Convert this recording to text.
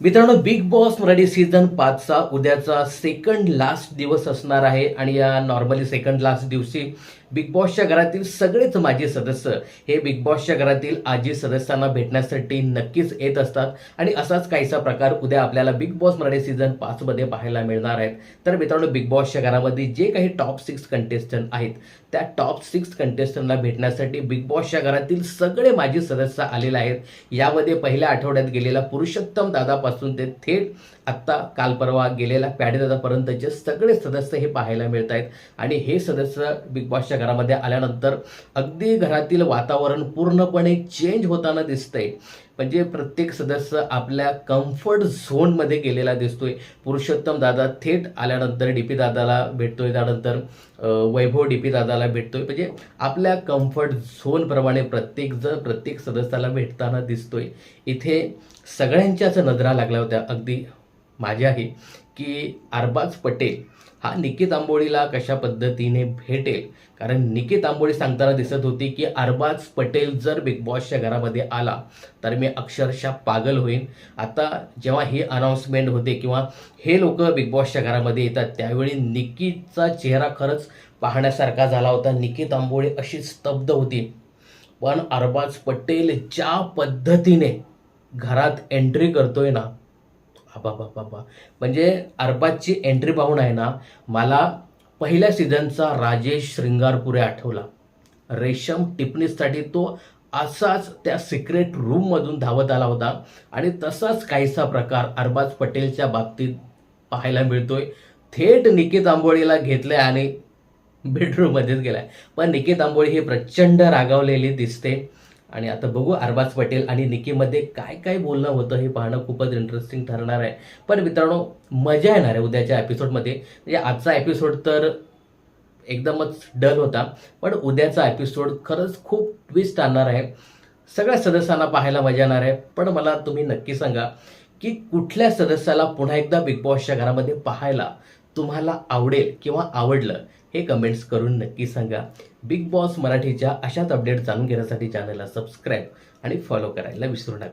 मित्रांनो Bigg Boss Marathi season पाचचा उद्याचा सेकंड लास्ट दिवस असणार आहे. आणि या नॉर्मली सेकंड लास्ट दिवशी बिग बॉसच्या घरातील सगळेच माजी सदस्य हे बिग बॉसच्या घरातील आजी सदस्यांना भेटण्यासाठी नक्कीच येत असतात. आणि असाच काहीसा प्रकार उद्या आपल्याला बिग बॉस मराठी सीझन पाचमध्ये पाहायला मिळणार आहेत. तर मित्रांनो बिग बॉसच्या घरामध्ये जे काही टॉप सिक्स कंटेस्टंट आहेत त्या टॉप सिक्स कंटेस्टंटला भेटण्यासाठी बिग बॉसच्या घरातील सगळे माजी सदस्य आलेले आहेत. यामध्ये पहिल्या आठवड्यात गेलेला पुरुषोत्तम दादापासून ते थेट आत्ता काल परवा गेलेला पॅडेदादापर्यंतचे सगळे सदस्य हे पाहायला मिळत आहेत आणि हे सदस्य बिग बॉसच्या घरामध्ये आल्यानंतर अगदी घरातील वातावरण पूर्णपणे चेंज होताना दिसतंय. म्हणजे प्रत्येक सदस्य आपल्या कम्फर्ट झोनमध्ये गेलेला दिसतोय. पुरुषोत्तम दादा थेट आल्यानंतर डी पी दादाला भेटतोय. त्यानंतर वैभव डी पी दादाला भेटतोय. म्हणजे आपल्या कम्फर्ट झोनप्रमाणे प्रत्येक जण प्रत्येक सदस्याला भेटताना दिसतोय. इथे सगळ्यांच्याच नजरा लागल्या होत्या. अगदी माझ्याही. की अरबाज पटेल हा निकित आंबोळीला कशा पद्धतीने भेटेल? कारण निकित आंबोळी सांगताना दिसत होती की अरबाज पटेल जर बिग बॉसच्या घरामध्ये आला तर मी अक्षरशः पागल होईन. आता जेव्हा ही अनाऊन्समेंट होते किंवा हे लोक बिग बॉसच्या घरामध्ये येतात त्यावेळी निकितचा चेहरा खरंच पाहण्यासारखा झाला होता. निकित आंबोळी अशी स्तब्ध होती. पण अरबाज पटेल ज्या पद्धतीने घरात एंट्री करतोय ना बाबा बाबा बा म्हणजे अरबाजची एंट्री पाहून आहे ना मला पहिल्या सीझनचा राजेश श्रृंगारपुरे आठवला. रेशम टिपणीसाठी तो असाच त्या सिक्रेट रूममधून धावत आला होता. आणि तसाच काहीसा प्रकार अरबाज पटेलच्या बाबतीत पाहायला मिळतोय. थेट निकित आंबोळीला घेतलंय आणि बेडरूममध्येच गेलाय. पण निकित आंबोळी ही प्रचंड रागावलेली दिसते. आणि आता बघू अरबाज पटेल आणि निकीमध्ये काय काय बोलणं होतं हे पाहणं खूपच इंटरेस्टिंग ठरणार आहे. पण मित्रांनो मजा येणार आहे उद्याच्या एपिसोडमध्ये म्हणजे आजचा एपिसोड तर एकदमच डल होता पण उद्याचा एपिसोड खरंच खूप ट्विस्ट आणणार आहे. सगळ्या सदस्यांना पाहायला मजा येणार आहे. पण मला तुम्ही नक्की सांगा की कुठल्या सदस्याला पुन्हा एकदा बिग बॉसच्या घरामध्ये पाहायला तुम्हाला आवडेल किंवा आवडलं हे कमेंट्स करून नक्की सांगा. बिग बॉस मराठीच्या अशाच अपडेट जाणून घेण्यासाठी चॅनलला सबस्क्राईब आणि फॉलो करायला विसरू नका.